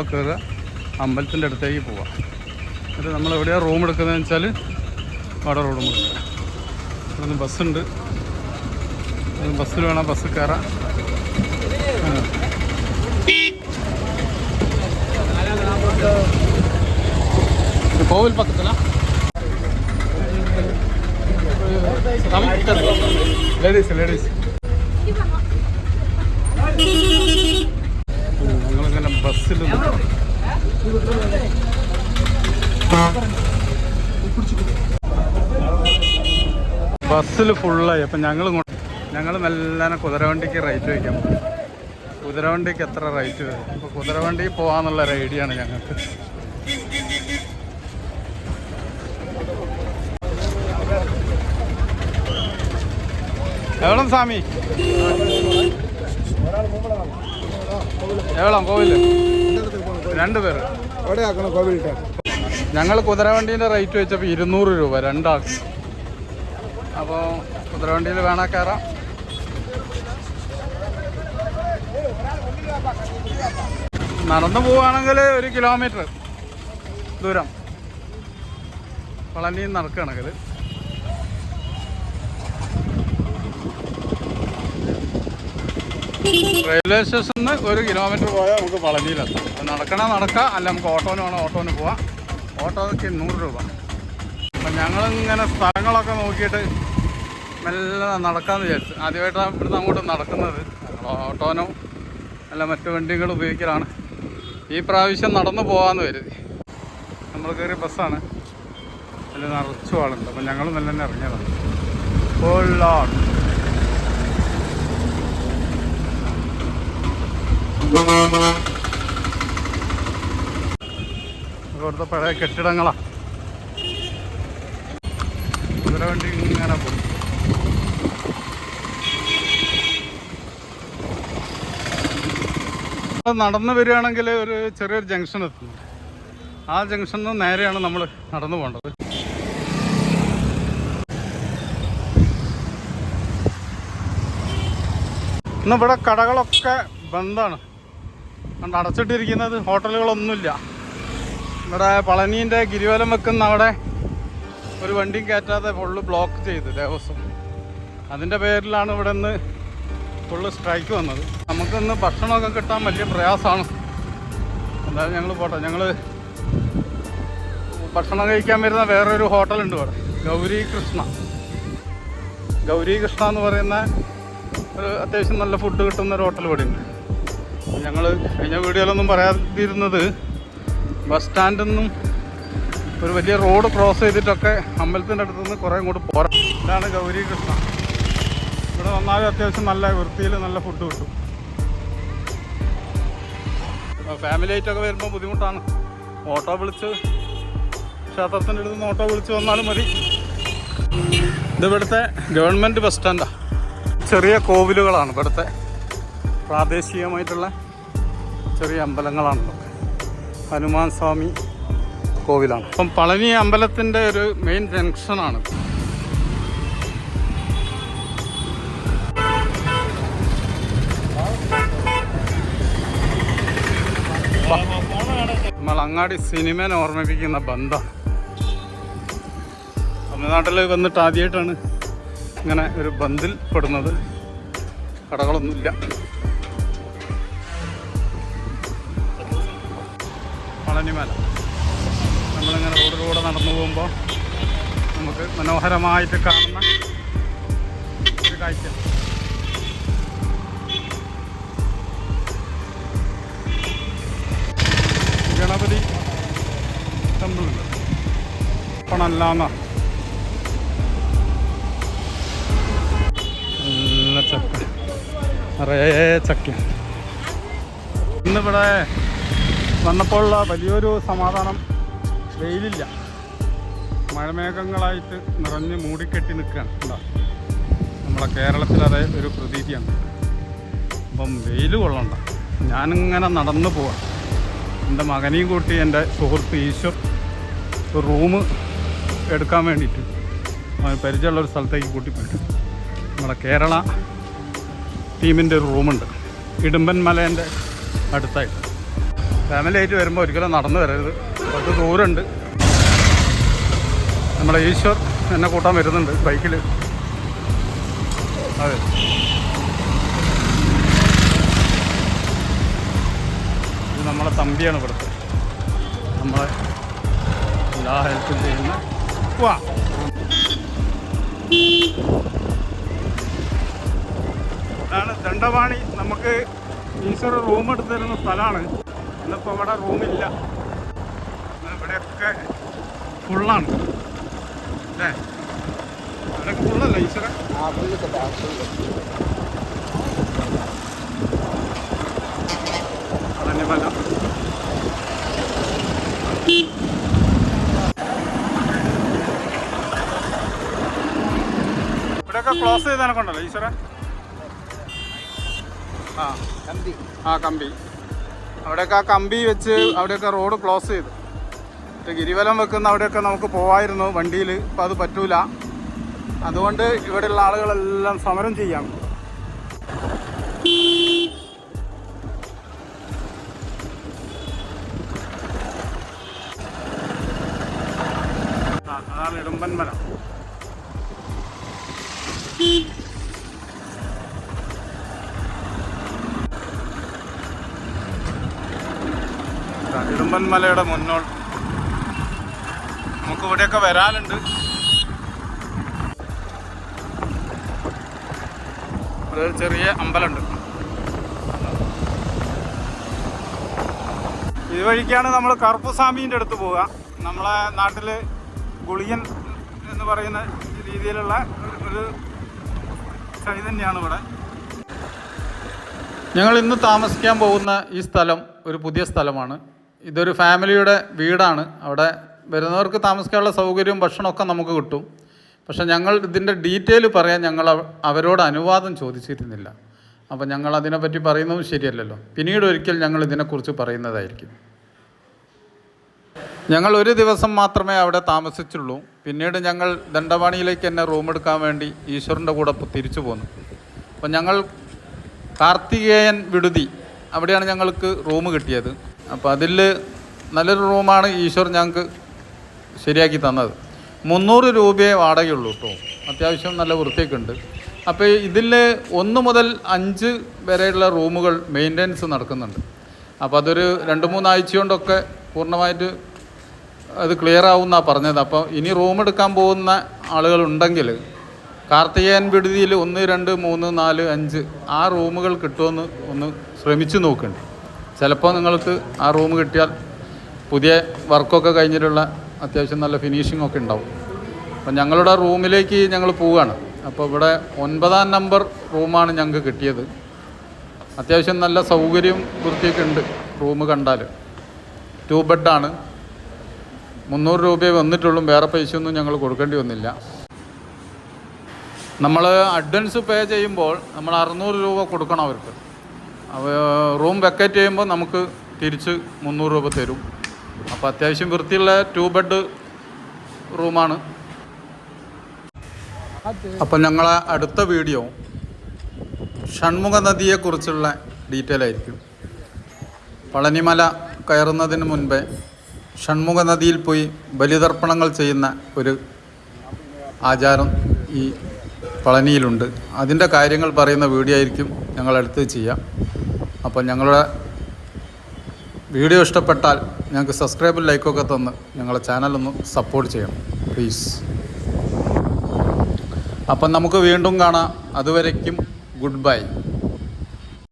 Auto കയറുക അമ്പലത്തിൻ്റെ അടുത്തേക്ക് പോവാം എന്നിട്ട് നമ്മൾ എവിടെയാണ് റൂം എടുക്കുന്നതെന്ന് വെച്ചാൽ അവിടെ റൂം എടുക്കുക ഇവിടുന്ന് ബസ്സുണ്ട് ഇവിടുന്ന് ബസ്സിൽ വേണം ബസ്സിൽ കയറാം ആ. இது கோவில் பக்கத்தில் ലേഡീസ് ലേഡീസ് ബസ്സിൽ ഫുള്ളായി അപ്പം ഞങ്ങൾ ഞങ്ങൾ മെല്ലനെ കുതിരവണ്ടിക്ക് റേറ്റ് വയ്ക്കാൻ പോകും കുതിരവണ്ടിക്ക് എത്ര റേറ്റ് വരും? അപ്പോൾ കുതിരവണ്ടി പോകാന്നുള്ള ഒരു ഐഡിയ ആണ് ഞങ്ങൾക്ക്. എവിടെ സ്വാമി? എവിടാം കോവിൽ രണ്ടുപേര് എവിടെ ആക്കണം കോവിലിട്ട് ഞങ്ങൾ കുതിരവണ്ടീന്റെ റേറ്റ് വെച്ചപ്പോൾ ഇരുന്നൂറ് രൂപ രണ്ടാൾക്ക്. അപ്പോൾ കുതിരവണ്ടിയിൽ വേണ കയറാം നടന്നു പോവുകയാണെങ്കിൽ ഒരു കിലോമീറ്റർ ദൂരം. പളനി നടക്കുകയാണെങ്കിൽ റെയിൽവേ സ്റ്റേഷനിൽ നിന്ന് ഒരു കിലോമീറ്റർ പോയാൽ നമുക്ക് പളനിയിലെത്താം. നടക്കണ നടക്കാം. അല്ല നമുക്ക് ഓട്ടോന് വേണം ഓട്ടോന് പോവാം. ഓട്ടോയ്ക്ക് നൂറ് രൂപ. അപ്പം ഞങ്ങളിങ്ങനെ സ്ഥലങ്ങളൊക്കെ നോക്കിയിട്ട് മെല്ലെ നടക്കാമെന്ന് വിചാരിച്ചു. ആദ്യമായിട്ടാണ് ഇവിടുന്ന് അങ്ങോട്ട് നടക്കുന്നത്. ഓട്ടോനോ അല്ല മറ്റു വണ്ടികൾ ഉപയോഗിക്കലാണ്. ഈ പ്രാവശ്യം നടന്നു പോകാമെന്ന് കരുതി. നമ്മൾ കയറിയ ബസ്സാണ്. അതിൽ നിറച്ചു ആളുണ്ട്. അപ്പം ഞങ്ങൾ നല്ല തന്നെ ഇറങ്ങിയതാണ്. Full on. ഇവിടുത്തെ പഴയ കെട്ടിടങ്ങളാ. കുതിര വണ്ടി ഇങ്ങനെ പോകും. നടന്നു വരികയാണെങ്കിൽ ഒരു ചെറിയൊരു ജംഗ്ഷൻ എത്തുന്നു ആ ജംഗ്ഷനിൽ നിന്ന് നേരെയാണ് നമ്മൾ നടന്നു പോകേണ്ടത്. ഇന്ന് ഇവിടെ കടകളൊക്കെ ബന്ധാണ്. കണ്ട് അടച്ചിട്ടിരിക്കുന്നത് ഹോട്ടലുകളൊന്നുമില്ല. ഇവിടെ പളനീന്റെ ഗിരിവലം വെക്കുന്ന അവിടെ ഒരു വണ്ടിയും കയറ്റാതെ ഫുള്ള് ബ്ലോക്ക് ചെയ്ത് ദേവസ്വം. അതിന്റെ പേരിലാണ് ഇവിടെ നിന്ന് ഫുള്ള് സ്ട്രൈക്ക് വന്നത്. നമുക്കിന്ന് ഭക്ഷണമൊക്കെ കിട്ടാൻ വലിയ പ്രയാസമാണ്. എന്തായാലും ഞങ്ങൾ പോട്ടെ. ഞങ്ങൾ ഭക്ഷണം കഴിക്കാൻ വരുന്ന വേറൊരു ഹോട്ടലുണ്ട് ഇവിടെ. ഗൗരി കൃഷ്ണ. ഗൗരി കൃഷ്ണ എന്ന് പറയുന്ന ഒരു അത്യാവശ്യം നല്ല ഫുഡ് കിട്ടുന്ന ഒരു ഹോട്ടൽ ഇവിടെ ഉണ്ട് ഞങ്ങൾ കഴിഞ്ഞ വീഡിയോയിലൊന്നും പറയാതിരുന്നത് ബസ് സ്റ്റാൻഡിൽ നിന്നും ഒരു വലിയ റോഡ് ക്രോസ് ചെയ്തിട്ടൊക്കെ അമ്പലത്തിന്റെ അടുത്ത് നിന്ന് കുറേ ഇങ്ങോട്ട് പോരാ. ഇതാണ് ഗൗരി കൃഷ്ണ. ഇവിടെ വന്നാലും അത്യാവശ്യം നല്ല വൃത്തിയിൽ നല്ല ഫുഡ് കിട്ടും. ഫാമിലി ആയിട്ടൊക്കെ വരുമ്പോൾ ബുദ്ധിമുട്ടാണ്. ഓട്ടോ വിളിച്ച് ക്ഷേത്രത്തിന്റെ അടുത്ത് നിന്ന് ഓട്ടോ വിളിച്ച് വന്നാലും മതി. ഇത് ഇവിടുത്തെ ഗവൺമെന്റ് ബസ് സ്റ്റാൻഡാണ് ചെറിയ കോവിലുകളാണ് ഇവിടുത്തെ. പ്രാദേശികമായിട്ടുള്ള ചെറിയ അമ്പലങ്ങളാണല്ലോ. ഹനുമാൻ സ്വാമി കോവിലാണ്. അപ്പം പളനി അമ്പലത്തിന്റെ ഒരു മെയിൻ ജംഗ്ഷനാണ് നമ്മൾ അങ്ങാടി സിനിമേനെ ഓർമ്മിപ്പിക്കുന്ന ബന്ധം. തമിഴ്നാട്ടിൽ വന്നിട്ട് ആദ്യമായിട്ടാണ് ഇങ്ങനെ ഒരു ബന്ധിൽ പെടുന്നത്. കടകളൊന്നുമില്ല. പളനിമല നമ്മളിങ്ങനെ റോഡിലൂടെ നടന്നു പോകുമ്പോൾ നമുക്ക് മനോഹരമായിട്ട് കാണുന്ന ഒരു കാഴ്ച ഗണപതി ടെമ്പിളുണ്ട് പണല്ലാന്ന നല്ല ചക്ക. നിറയെ ചക്ക. ഇന്നിവിടെ വന്നപ്പോഴുള്ള വലിയൊരു സമാധാനം വെയിലില്ല. മഴമേഘങ്ങളായിട്ട് നിറഞ്ഞ് മൂടിക്കെട്ടി നിൽക്കുകയാണ്. എന്താ നമ്മളെ കേരളത്തിൽ ഒരു പ്രതീതിയാണ്. അപ്പം വെയിൽ കൊള്ളണ്ട. ഞാനിങ്ങനെ നടന്നു പോവാം. എന്റെ മകനെയും കൂട്ടി എന്റെ സുഹൃത്ത് ഈശ്വർ ഒരു റൂം എടുക്കാൻ വേണ്ടിയിട്ട് അവന് പരിചയമുള്ള ഒരു സ്ഥലത്തേക്ക് കൂട്ടിപ്പോയിട്ട്. നമ്മുടെ കേരള ടീമിന്റെ ഒരു റൂമുണ്ട്. ഇടുമ്പൻ മലേന്റെ അടുത്തായിട്ട്. ഫാമിലി ആയിട്ട് വരുമ്പോൾ ഒരിക്കലും നടന്നു വരരുത്. കുറച്ച് ദൂരമുണ്ട്. നമ്മളെ ഈശ്വർ എന്നെ കൂട്ടാൻ വരുന്നുണ്ട് ബൈക്കിൽ അതെ. ഇത് നമ്മളെ തമ്പിയാണ് ഇവിടുത്തെ. നമ്മളെ എല്ലാ ഹെൽപ്പും ചെയ്യുന്ന വാ ഇതാണ് ദണ്ഡവാണി നമുക്ക് ഈശ്വര റൂം എടുത്തു തരുന്ന സ്ഥലമാണ്. ഇന്നിപ്പോൾ ഇവിടെ റൂമില്ല. ഇവിടെയൊക്കെ ഫുള്ളാണ് അല്ലേ? ഇവിടെയൊക്കെ ഫുള്ളല്ല ഈശ്വര? ഇവിടെയൊക്കെ ക്ലോസ് ചെയ്താനൊക്കെ ഉണ്ടല്ലോ ഈശ്വര? ആ. കമ്പി ആ കമ്പി. അവിടെയൊക്കെ ആ കമ്പി വെച്ച് അവിടെയൊക്കെ റോഡ് ക്ലോസ് ചെയ്തു. ഗിരിവലം വെക്കുന്ന അവിടെയൊക്കെ നമുക്ക് പോവായിരുന്നു വണ്ടിയിൽ ഇപ്പം അത് പറ്റൂല. അതുകൊണ്ട് ഇവിടെയുള്ള ആളുകളെല്ലാം സമരം ചെയ്യാം. അതാണ് ഇടുമ്പൻ മല ആ, ഇടുമ്പൻ മലയുടെ മുന്നോട്ട് നമുക്ക് ഇവിടെയൊക്കെ വരാനുണ്ട്. ഒരു ചെറിയ അമ്പലമുണ്ട്. ഇതുവഴിക്കാണ് നമ്മൾ കറുപ്പുസ്വാമീന്റെ അടുത്ത് പോവുക. നമ്മളെ നാട്ടിൽ ഗുളിയൻ എന്ന് പറയുന്ന രീതിയിലുള്ള ഒരു- ചളി തന്നെയാണ് ഇവിടെ. ഞങ്ങൾ ഇന്ന് താമസിക്കാൻ പോകുന്ന ഈ സ്ഥലം ഒരു പുതിയ സ്ഥലമാണ്. ഇതൊരു ഫാമിലിയുടെ വീടാണ്. അവിടെ വരുന്നവർക്ക് താമസിക്കാനുള്ള സൗകര്യവും ഭക്ഷണമൊക്കെ നമുക്ക് കിട്ടും. പക്ഷേ ഞങ്ങൾ ഇതിന്റെ ഡീറ്റെയിൽ പറയാൻ ഞങ്ങൾ അവരോട് അനുവാദം ചോദിച്ചിരുന്നില്ല. അപ്പോൾ ഞങ്ങൾ അതിനെപ്പറ്റി പറയുന്നതും ശരിയല്ലല്ലോ. പിന്നീട് ഒരിക്കൽ ഞങ്ങൾ ഇതിനെക്കുറിച്ച് പറയുന്നതായിരിക്കും. ഞങ്ങൾ ഒരു ദിവസം മാത്രമേ അവിടെ താമസിച്ചുള്ളൂ. പിന്നീട് ഞങ്ങൾ ദണ്ഡവാണിയിലേക്ക് തന്നെ റൂം എടുക്കാൻ വേണ്ടി ഈശ്വറിന്റെ കൂടെ തിരിച്ചു പോന്നു. അപ്പോൾ ഞങ്ങൾ കാർത്തികേയൻ വിടുതി അവിടെയാണ് ഞങ്ങൾക്ക് റൂം കിട്ടിയത്. അപ്പോൾ അതിൽ നല്ലൊരു റൂമാണ് ഈശ്വർ ഞങ്ങൾക്ക് ശരിയാക്കി തന്നത്. മുന്നൂറ് രൂപയെ വാടകയുള്ളൂ കേട്ടോ അത്യാവശ്യം നല്ല വൃത്തിയൊക്കെ ഉണ്ട് അപ്പോൾ ഇതിൽ ഒന്ന് മുതൽ അഞ്ച് വരെയുള്ള റൂമുകൾ മെയിന്റനൻസ് നടക്കുന്നുണ്ട്. അപ്പോൾ അതൊരു രണ്ട് മൂന്നാഴ്ച കൊണ്ടൊക്കെ പൂർണമായിട്ട് അത് ക്ലിയർ ആവുമെന്നാണ് പറഞ്ഞത്. അപ്പോൾ ഇനി റൂം എടുക്കാൻ പോകുന്ന ആളുകളുണ്ടെങ്കിൽ കാർത്തികേയൻ വിടുതിയിൽ ഒന്ന് രണ്ട് മൂന്ന് നാല് അഞ്ച് ആ റൂമുകൾ കിട്ടുമെന്ന് ഒന്ന് ശ്രമിച്ചു നോക്കുന്നുണ്ട് ചിലപ്പോൾ നിങ്ങൾക്ക് ആ റൂം കിട്ടിയാൽ പുതിയ വർക്കൊക്കെ കഴിഞ്ഞിട്ടുള്ള അത്യാവശ്യം നല്ല ഫിനിഷിംഗ് ഒക്കെ ഉണ്ടാവും. അപ്പം ഞങ്ങളുടെ റൂമിലേക്ക് ഞങ്ങൾ പോവുകയാണ്. അപ്പോൾ ഇവിടെ ഒൻപതാം നമ്പർ റൂമാണ് ഞങ്ങൾക്ക് കിട്ടിയത്. അത്യാവശ്യം നല്ല സൗകര്യം വൃത്തിയൊക്കെ ഉണ്ട് റൂം കണ്ടാൽ ടു ബെഡാണ് മുന്നൂറ് രൂപയെ വന്നിട്ടുള്ളൂ. വേറെ പൈസയൊന്നും ഞങ്ങൾ കൊടുക്കേണ്ടി വന്നില്ല. നമ്മൾ അഡ്വാൻസ് പേ ചെയ്യുമ്പോൾ നമ്മൾ അറുന്നൂറ് രൂപ കൊടുക്കണം അവർക്ക്. അവ റൂം വെക്കേറ്റ് ചെയ്യുമ്പോൾ നമുക്ക് തിരിച്ച് മുന്നൂറ് രൂപ തരും. അപ്പോൾ അത്യാവശ്യം വൃത്തിയുള്ള ടു ബെഡ് റൂമാണ്. അപ്പം ഞങ്ങളെ അടുത്ത വീഡിയോ ഷൺമുഖ നദിയെക്കുറിച്ചുള്ള ഡീറ്റെയിൽ ആയിരിക്കും. പളനിമല കയറുന്നതിന് മുൻപേ ഷൺമുഖ നദിയിൽ പോയി ബലിതർപ്പണങ്ങൾ ചെയ്യുന്ന ഒരു ആചാരം ഈ പളനിയിലുണ്ട്. അതിന്റെ കാര്യങ്ങൾ പറയുന്ന വീഡിയോ ആയിരിക്കും ഞങ്ങൾ അടുത്ത് ചെയ്യാം. അപ്പോൾ ഞങ്ങളുടെ വീഡിയോ ഇഷ്ടപ്പെട്ടാൽ ഞങ്ങൾക്ക് സബ്സ്ക്രൈബും ലൈക്കൊക്കെ തന്ന് ഞങ്ങളുടെ ചാനലൊന്ന് സപ്പോർട്ട് ചെയ്യണം. പ്ലീസ് അപ്പം നമുക്ക് വീണ്ടും കാണാം. അതുവരയ്ക്കും ഗുഡ് ബൈ.